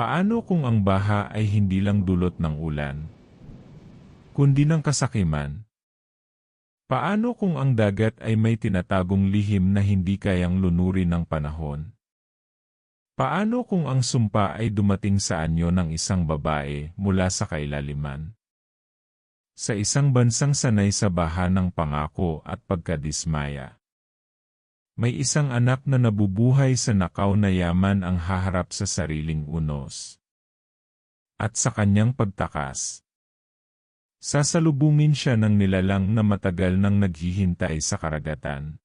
Paano kung ang baha ay hindi lang dulot ng ulan, kundi ng kasakiman? Paano kung ang dagat ay may tinatagong lihim na hindi kayang lunurin ng panahon? Paano kung ang sumpa ay dumating sa anyo ng isang babae mula sa kailaliman? Sa isang bansang sanay sa baha ng pangako at pagkadismaya. May isang anak na nabubuhay sa nakaw na yaman ang haharap sa sariling unos. At sa kanyang pagtakas, sasalubungin siya ng nilalang na matagal nang naghihintay sa karagatan.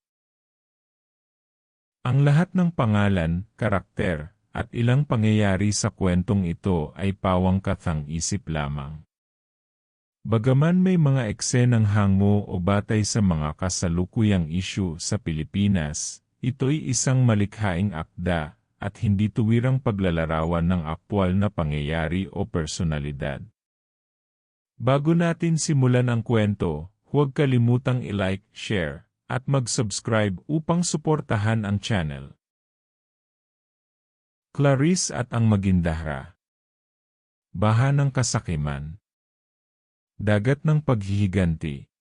Ang lahat ng pangalan, karakter, at ilang pangyayari sa kwentong ito ay pawang kathang isip lamang. Bagaman may mga eksenang hango o batay sa mga kasalukuyang isyu sa Pilipinas, ito'y isang malikhaing akda at hindi tuwirang paglalarawan ng aktwal na pangyayari o personalidad. Bago natin simulan ang kwento, huwag kalimutang i-like, share, at mag-subscribe upang suportahan ang channel. Clarice at ang Magindahra Baha ng Kasakiman Dagat ng paghihiganti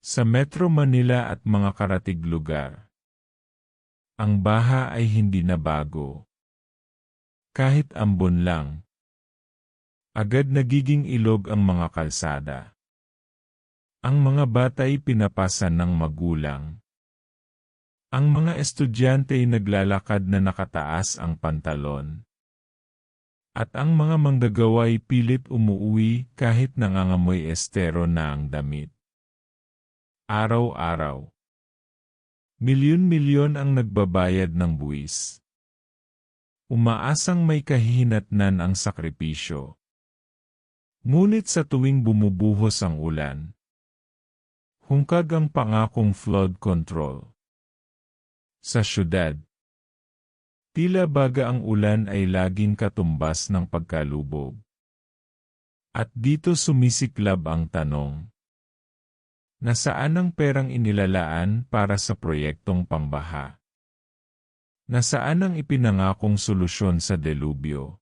Sa Metro Manila at mga karatig lugar, ang baha ay hindi na bago. Kahit ambon lang, agad nagiging ilog ang mga kalsada. Ang mga batay pinapasan ng magulang. Ang mga estudyante ay naglalakad na nakataas ang pantalon. At ang mga manggagaway pilit umuuwi kahit nangangamoy estero na ang damit. Araw-araw. Milyon-milyon ang nagbabayad ng buwis. Umaasang may kahihinatnan ang sakripisyo. Ngunit sa tuwing bumubuhos ang ulan, hungkag ang pangakong flood control. Sa syudad, Tila baga ang ulan ay laging katumbas ng pagkalubog. At dito sumisiklab ang tanong. Nasaan ang perang inilalaan para sa proyektong pambaha? Nasaan ang ipinangakong solusyon sa delubyo?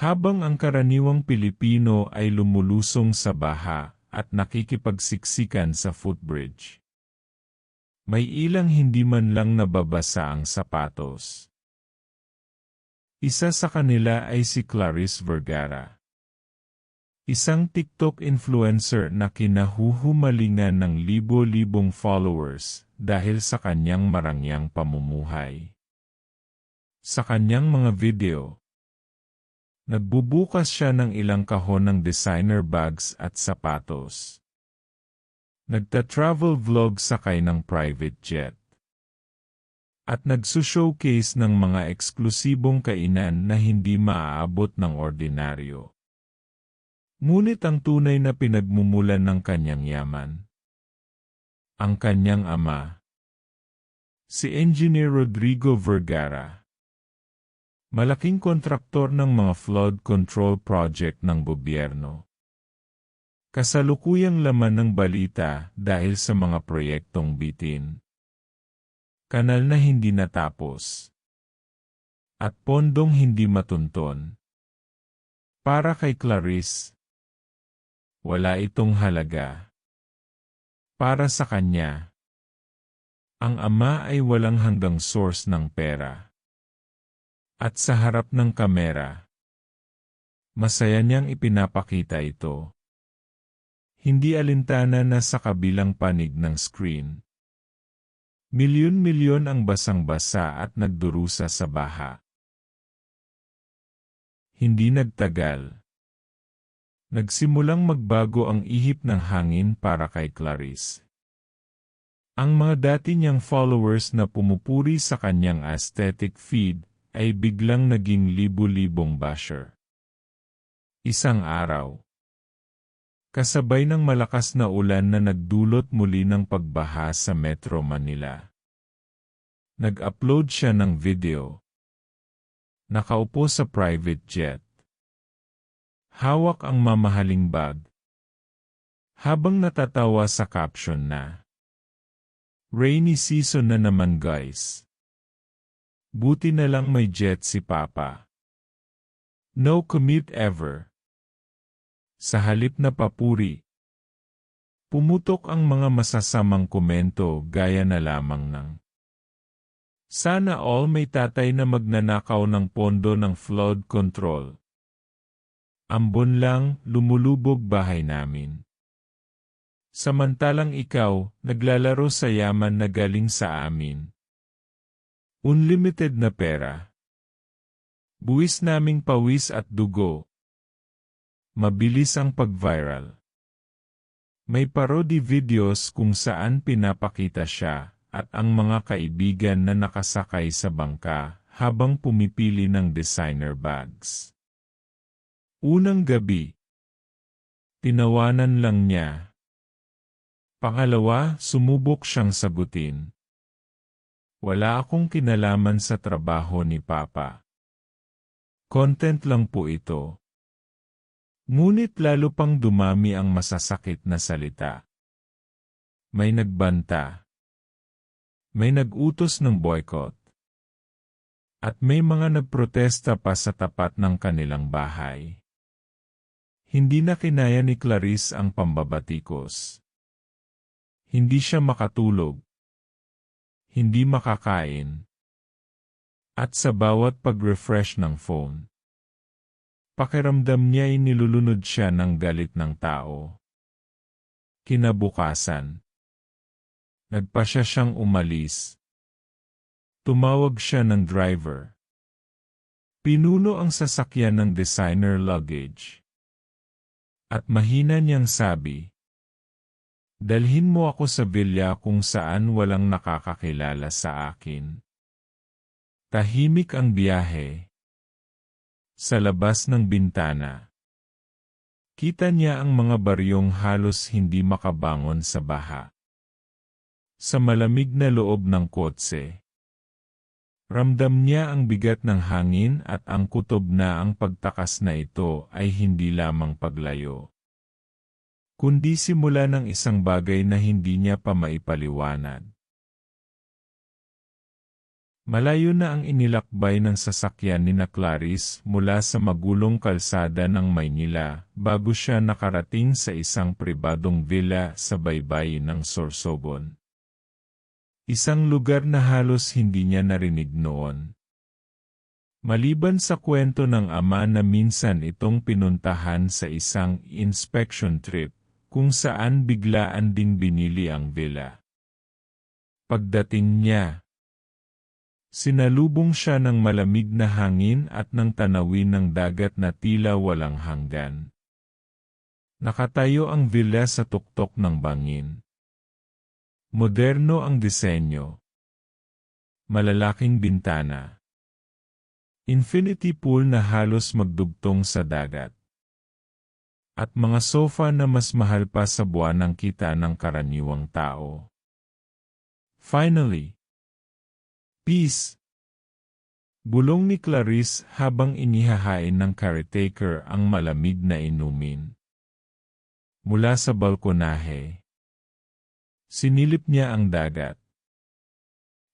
Habang ang karaniwang Pilipino ay lumulusong sa baha at nakikipagsiksikan sa footbridge. May ilang hindi man lang nababasa ang sapatos. Isa sa kanila ay si Clarice Vergara. Isang TikTok influencer na kinahuhumalingan ng libo-libong followers dahil sa kanyang marangyang pamumuhay. Sa kanyang mga video, nagbubukas siya ng ilang kahon ng designer bags at sapatos. Nagta-travel vlog sakay ng private jet. At nagsushowcase ng mga eksklusibong kainan na hindi maaabot ng ordinaryo. Ngunit ang tunay na pinagmumulan ng kanyang yaman. Ang kanyang ama. Si Engineer Rodrigo Vergara. Malaking kontraktor ng mga flood control project ng gobyerno. Kasalukuyang laman ng balita dahil sa mga proyektong bitin. Kanal na hindi natapos. At pondong hindi matunton. Para kay Clarice, wala itong halaga. Para sa kanya, ang ama ay walang hanggang source ng pera. At sa harap ng kamera, masaya niyang ipinapakita ito. Hindi alintana na sa kabilang panig ng screen. Milyon-milyon ang basang-basa at nagdurusa sa baha. Hindi nagtagal. Nagsimulang magbago ang ihip ng hangin para kay Clarice. Ang mga dati niyang followers na pumupuri sa kanyang aesthetic feed ay biglang naging libu-libong basher. Isang araw, kasabay ng malakas na ulan na nagdulot muli ng pagbaha sa Metro Manila. Nag-upload siya ng video. Nakaupo sa private jet. Hawak ang mamahaling bag. Habang natatawa sa caption na, Rainy season na naman guys. Buti na lang may jet si Papa. No commute ever. Sa halip na papuri, pumutok ang mga masasamang komento gaya na lamang ng Sana all may tatay na magnanakaw ng pondo ng flood control. Ambon lang, lumulubog bahay namin. Samantalang ikaw, naglalaro sa yaman na galing sa amin. Unlimited na pera. Buwis naming pawis at dugo. Mabilis ang pag-viral. May parody videos kung saan pinapakita siya at ang mga kaibigan na nakasakay sa bangka habang pumipili ng designer bags. Unang gabi. Tinawanan lang niya. Pangalawa, sumubok siyang sagutin. Wala akong kinalaman sa trabaho ni Papa. Content lang po ito. Ngunit lalo pang dumami ang masasakit na salita. May nagbanta. May nagutos ng boycott. At may mga nagprotesta pa sa tapat ng kanilang bahay. Hindi na kinaya ni Clarice ang pambabatikos. Hindi siya makatulog. Hindi makakain. At sa bawat pag-refresh ng phone, pakiramdam niya ay nilulunod siya ng galit ng tao. Kinabukasan, nagpa siya siyang umalis. Tumawag siya ng driver. Pinuno ang sasakyan ng designer luggage. At mahina niyang sabi, Dalhin mo ako sa villa kung saan walang nakakakilala sa akin. Tahimik ang biyahe. Sa labas ng bintana. Kita niya ang mga baryong halos hindi makabangon sa baha. Sa malamig na loob ng kotse. Ramdam niya ang bigat ng hangin at ang kutob na ang pagtakas na ito ay hindi lamang paglayo. Kundi simula ng isang bagay na hindi niya pa maipaliwanag. Malayo na ang inilakbay ng sasakyan ni na Clarice mula sa magulong kalsada ng Maynila bago siya nakarating sa isang pribadong villa sa baybayin ng Sorsogon. Isang lugar na halos hindi niya narinig noon. Maliban sa kwento ng ama na minsan itong pinuntahan sa isang inspection trip, kung saan biglaan ding binili ang villa. Pagdating niya, sinalubong siya ng malamig na hangin at ng tanawin ng dagat na tila walang hanggan. Nakatayo ang villa sa tuktok ng bangin. Moderno ang disenyo. Malalaking bintana. Infinity pool na halos magdugtong sa dagat. At mga sofa na mas mahal pa sa buwan ng kita ng karaniwang tao. Finally, peace. Bulong ni Clarice habang inihahain ng caretaker ang malamig na inumin. Mula sa balkonahe. Sinilip niya ang dagat.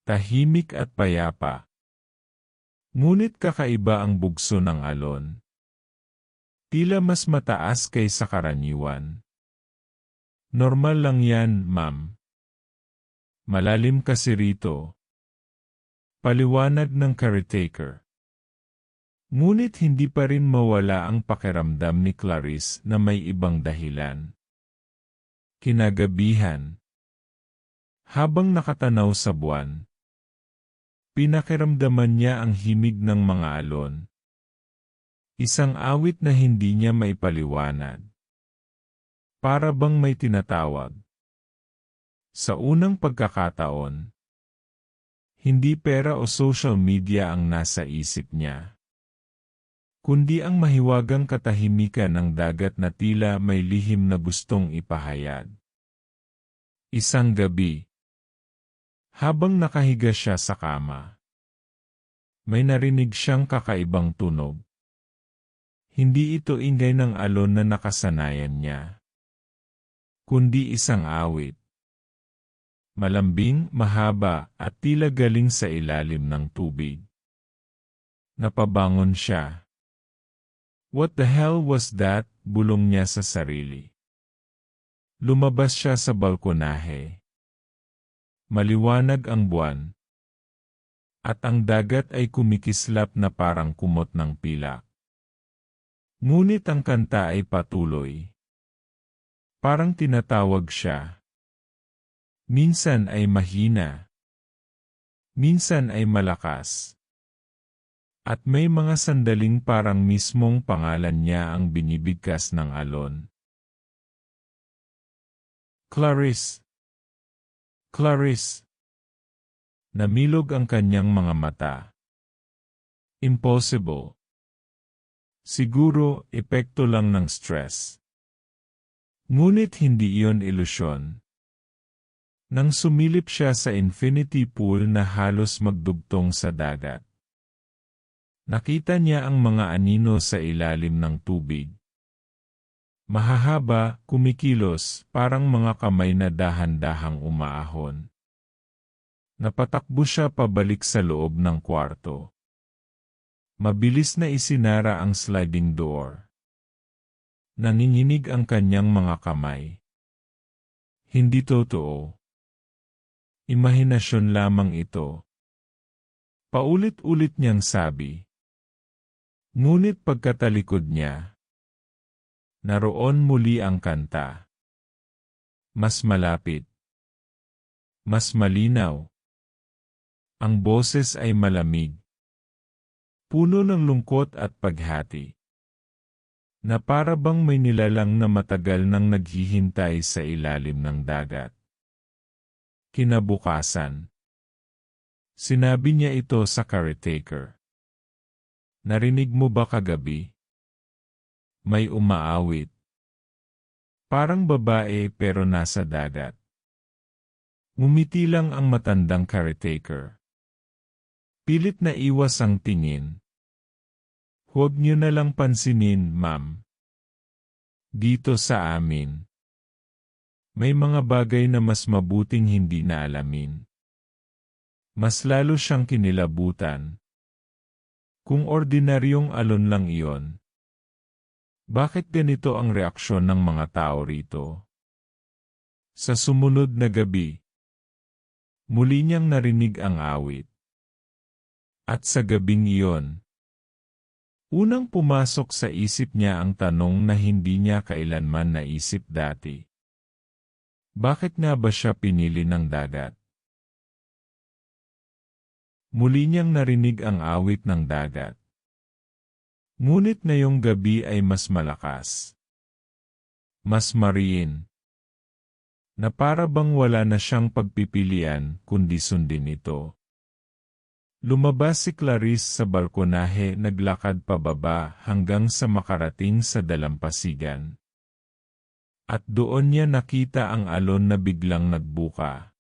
Tahimik at payapa. Ngunit kakaiba ang bugso ng alon. Tila mas mataas kaysa karaniwan. Normal lang yan, ma'am. Malalim kasi rito. Paliwanag ng caretaker. Ngunit hindi pa rin mawala ang pakiramdam ni Clarice na may ibang dahilan. Kinagabihan. Habang nakatanaw sa buwan, pinakiramdaman niya ang himig ng mga alon. Isang awit na hindi niya maipaliwanag. Para bang may tinatawag. Sa unang pagkakataon, hindi pera o social media ang nasa isip niya. Kundi ang mahiwagang katahimikan ng dagat na tila may lihim na gustong ipahayag. Isang gabi, habang nakahiga siya sa kama, may narinig siyang kakaibang tunog. Hindi ito ingay ng alon na nakasanayan niya, kundi isang awit. Malambing, mahaba, at tila galing sa ilalim ng tubig. Napabangon siya. What the hell was that? Bulong niya sa sarili. Lumabas siya sa balkonahe. Maliwanag ang buwan. At ang dagat ay kumikislap na parang kumot ng pilak. Ngunit ang kanta ay patuloy. Parang tinatawag siya. Minsan ay mahina. Minsan ay malakas. At may mga sandaling parang mismong pangalan niya ang binibigkas ng alon. Clarice. Clarice. Namilog ang kanyang mga mata. Impossible. Siguro, epekto lang ng stress. Ngunit hindi iyon ilusyon. Nang sumilip siya sa infinity pool na halos magdugtong sa dagat. Nakita niya ang mga anino sa ilalim ng tubig. Mahahaba, kumikilos, parang mga kamay na dahan-dahang umaahon. Napatakbo siya pabalik sa loob ng kwarto. Mabilis na isinara ang sliding door. Nanginginig ang kanyang mga kamay. Hindi totoo. Imahinasyon lamang ito. Paulit-ulit niyang sabi. Ngunit pagkatalikod niya, Naroon muli ang kanta. Mas malapit. Mas malinaw. Ang boses ay malamig. Puno ng lungkot at paghati. Na para bang may nilalang na matagal nang naghihintay sa ilalim ng dagat. Kinabukasan. Sinabi niya ito sa caretaker. Narinig mo ba kagabi? May umaawit. Parang babae pero nasa dagat. Ngumiti lang ang matandang caretaker. Pilit na iwas ang tingin. Huwag niyo na lang pansinin, ma'am. Dito sa amin. May mga bagay na mas mabuting hindi na alamin. Mas lalo siyang kinilabutan. Kung ordinaryong alon lang iyon, bakit ganito ang reaksyon ng mga tao rito? Sa sumunod na gabi, muli niyang narinig ang awit. At sa gabing iyon, unang pumasok sa isip niya ang tanong na hindi niya kailanman naisip dati. Bakit nga ba siya pinili ng dagat? Muli niyang narinig ang awit ng dagat. Ngunit ngayong gabi ay mas malakas. Mas mariin. Na para bang wala na siyang pagpipilian kundi sundin ito. Lumabas si Clarice sa balkonahe naglakad pababa hanggang sa makarating sa dalampasigan. At doon niya nakita ang alon na biglang nagbuka.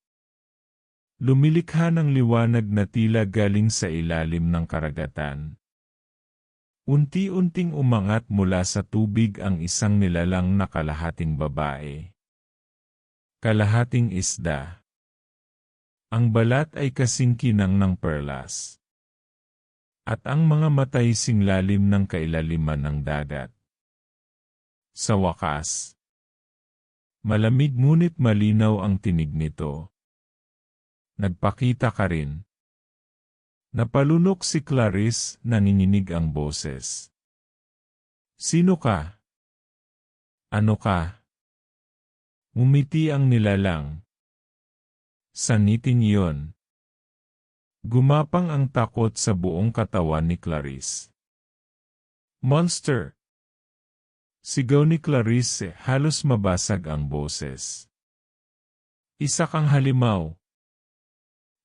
Lumilikha ng liwanag na tila galing sa ilalim ng karagatan. Unti-unting umangat mula sa tubig ang isang nilalang na kalahating babae. Kalahating isda. Ang balat ay kasing kinang ng perlas. At ang mga matay singlalim ng kailaliman ng dagat. Sa wakas, malamig ngunit malinaw ang tinig nito. Nagpakita ka rin. Napalunok si Clarice, nanginginig ang boses. Sino ka? Ano ka? Umiti ang nilalang. Sanitin iyon. Gumapang ang takot sa buong katawan ni Clarice. Monster! Sigaw ni Clarice, halos mabasag ang boses. Isa kang halimaw.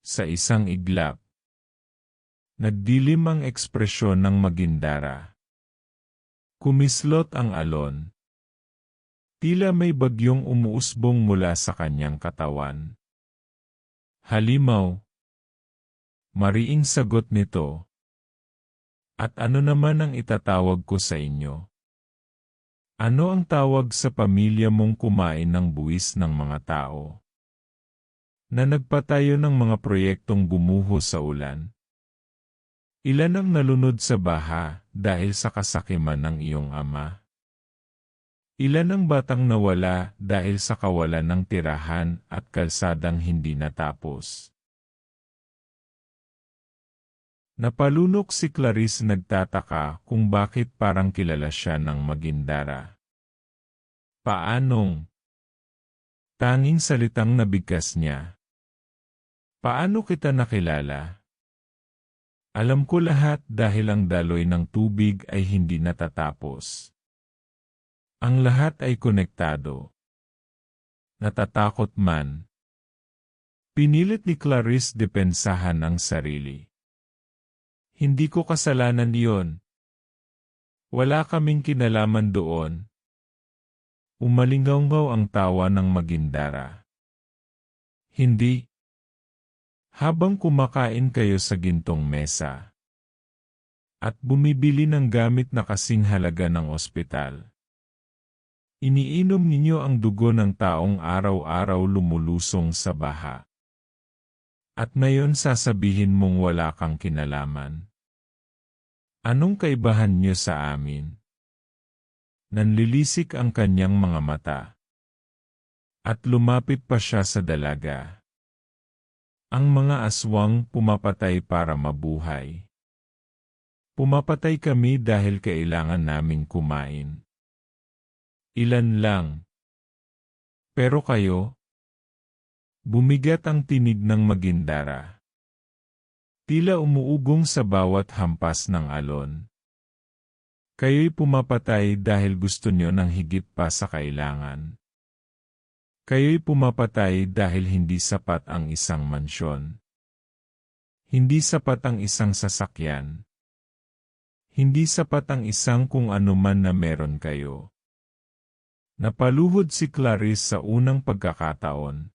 Sa isang iglap. Nagdilim ang ekspresyon ng Magindara. Kumislot ang alon. Tila may bagyong umuusbong mula sa kanyang katawan. Halimaw. Mariing sagot nito. At ano naman ang itatawag ko sa inyo? Ano ang tawag sa pamilya mong kumain ng buwis ng mga tao? Na nagpatayo ng mga proyektong gumuho sa ulan? Ilan ang nalunod sa baha dahil sa kasakiman ng iyong ama? Ilan ang batang nawala dahil sa kawalan ng tirahan at kalsadang hindi natapos? Napalunok si Clarice nagtataka kung bakit parang kilala siya ng Magindara. Paanong? Tanging salitang nabigkas niya. Paano kita nakilala? Alam ko lahat dahil ang daloy ng tubig ay hindi natatapos. Ang lahat ay konektado. Natatakot man. Pinilit ni Clarice depensahan ang sarili. Hindi ko kasalanan iyon. Wala kaming kinalaman doon. Umalingaw ang tawa ng Magindara. Hindi. Habang kumakain kayo sa gintong mesa at bumibili ng gamit na kasing halaga ng ospital. Iniinom ninyo ang dugo ng taong araw-araw lumulusong sa baha. At ngayon sasabihin mong wala kang kinalaman. Anong kaibahan niyo sa amin? Nanlilisik ang kanyang mga mata. At lumapit pa siya sa dalaga. Ang mga aswang pumapatay para mabuhay. Pumapatay kami dahil kailangan naming kumain. Ilan lang. Pero kayo? Bumigat ang tinig ng magindara. Tila umuugong sa bawat hampas ng alon. Kayo'y pumapatay dahil gusto nyo ng higit pa sa kailangan. Kayo'y pumapatay dahil hindi sapat ang isang mansyon. Hindi sapat ang isang sasakyan. Hindi sapat ang isang kung anuman na meron kayo. Napaluhod si Clarice sa unang pagkakataon.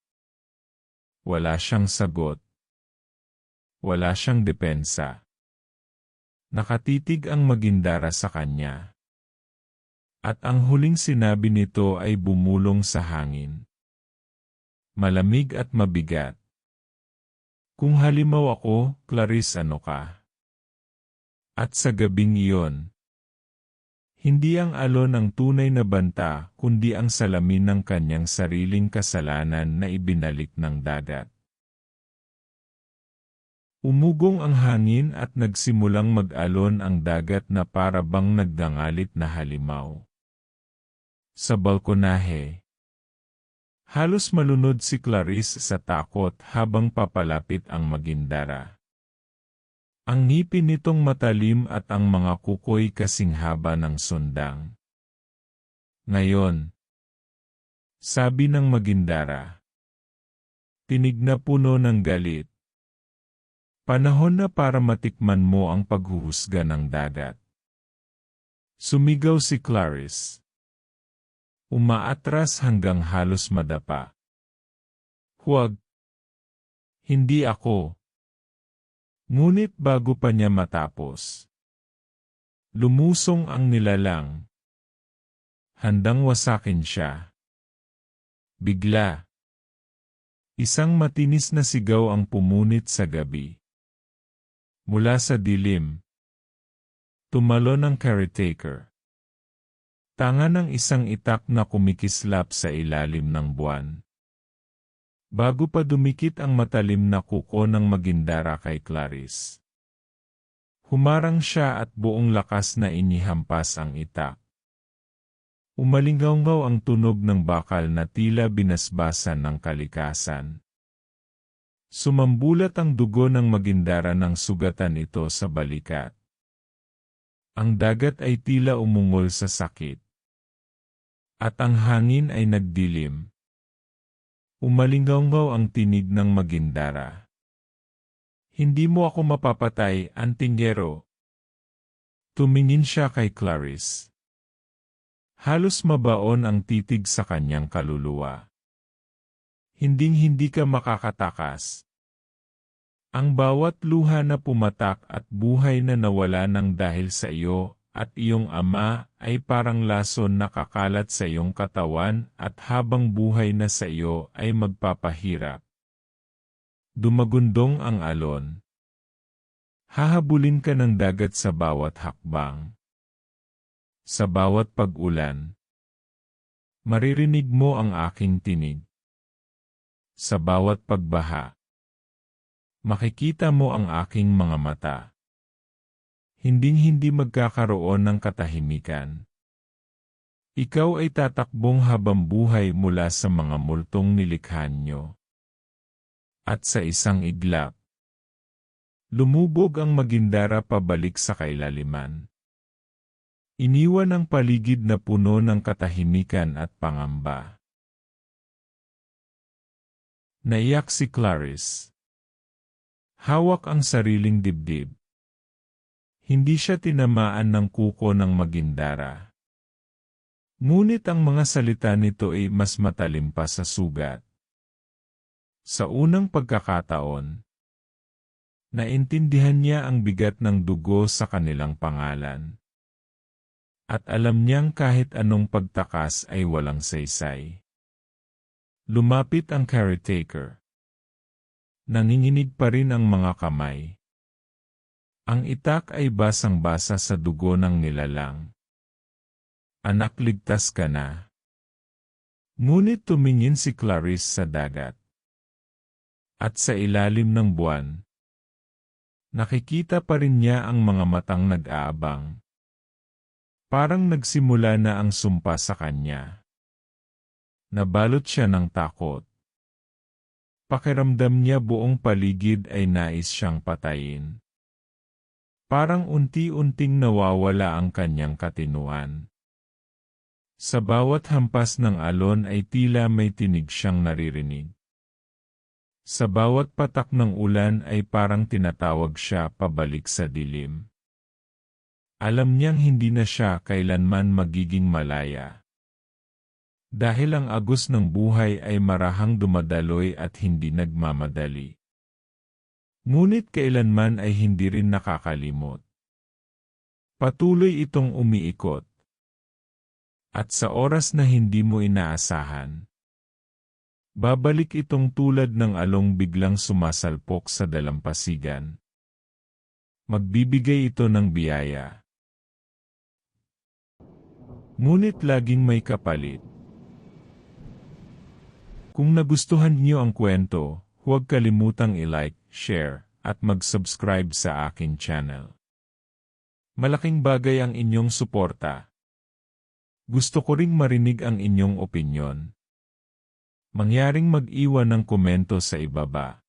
Wala siyang sagot. Wala siyang depensa. Nakatitig ang magindara sa kanya. At ang huling sinabi nito ay bumulong sa hangin malamig at mabigat. Kung halimaw ako, Clarice ano ka? At sa gabing iyon, hindi ang alon ang tunay na banta kundi ang salamin ng kanyang sariling kasalanan na ibinalik ng dagat. Umugong ang hangin at nagsimulang mag-alon ang dagat na para nagdangalit na halimaw. Sa balkonahe, Halos malunod si Clarice sa takot habang papalapit ang magindara. Ang ngipin nitong matalim at ang mga kukoy kasing haba ng sundang. Ngayon, sabi ng magindara, tinig na puno ng galit. Panahon na para matikman mo ang paghuhusga ng dagat. Sumigaw si Clarice. Umaatras hanggang halos madapa. Huwag. Hindi ako. Ngunit bago pa niya matapos. Lumusong ang nilalang. Handang wasakin siya. Bigla. Isang matinis na sigaw ang pumunit sa gabi. Mula sa dilim. Tumalon ang caretaker. Tanga ng isang itak na kumikislap sa ilalim ng buwan. Bago pa dumikit ang matalim na kuko ng magindara kay Clarice. Humarang siya at buong lakas na inihampas ang itak. Umalinggaw ang tunog ng bakal na tila binasbasan ng kalikasan. Sumambulat ang dugo ng magindara ng sugatan ito sa balikat. Ang dagat ay tila umungol sa sakit. At ang hangin ay nagdilim. Umalinggaw ang tinig ng magindara. Hindi mo ako mapapatay, antinggero. Tumingin siya kay Clarice. Halos mabaon ang titig sa kanyang kaluluwa. Hinding-hindi ka makakatakas. Ang bawat luha na pumatak at buhay na nawala ng dahil sa iyo at iyong ama ay parang lason na kakalat sa iyong katawan at habang buhay na sa iyo ay magpapahirap. Dumagundong ang alon. Hahabulin ka ng dagat sa bawat hakbang. Sa bawat pag-ulan. Maririnig mo ang aking tinig. Sa bawat pagbaha. Makikita mo ang aking mga mata. Hinding-hindi magkakaroon ng katahimikan. Ikaw ay tatakbong habang buhay mula sa mga multong nilikhan nyo. At sa isang iglap, lumubog ang magindara pabalik sa kailaliman. Iniwan ang paligid na puno ng katahimikan at pangamba. Naiyak si Clarice. Hawak ang sariling dibdib. Hindi siya tinamaan ng kuko ng magindara. Ngunit ang mga salita nito ay mas matalim pa sa sugat. Sa unang pagkakataon, naintindihan niya ang bigat ng dugo sa kanilang pangalan. At alam niyang kahit anong pagtakas ay walang saysay. Lumapit ang caretaker. Nanginginig pa rin ang mga kamay. Ang itak ay basang-basa sa dugo ng nilalang. Anak ligtas ka na. Ngunit tumingin si Clarice sa dagat. At sa ilalim ng buwan, nakikita pa rin niya ang mga matang nag-aabang. Parang nagsimula na ang sumpa sa kanya. Nabalot siya ng takot. Pakiramdam niya buong paligid ay nais siyang patayin. Parang unti-unting nawawala ang kanyang katinuan. Sa bawat hampas ng alon ay tila may tinig siyang naririnig. Sa bawat patak ng ulan ay parang tinatawag siya pabalik sa dilim. Alam niyang hindi na siya kailanman magiging malaya. Dahil ang agos ng buhay ay marahang dumadaloy at hindi nagmamadali. Ngunit kailanman ay hindi rin nakakalimot. Patuloy itong umiikot. At sa oras na hindi mo inaasahan, babalik itong tulad ng along biglang sumasalpok sa dalampasigan. Magbibigay ito ng biyaya. Ngunit laging may kapalit. Kung nagustuhan niyo ang kwento, huwag kalimutang i-like, share, at mag-subscribe sa akin channel. Malaking bagay ang inyong suporta. Gusto ko ring marinig ang inyong opinyon. Mangyaring mag-iwan ng komento sa ibaba.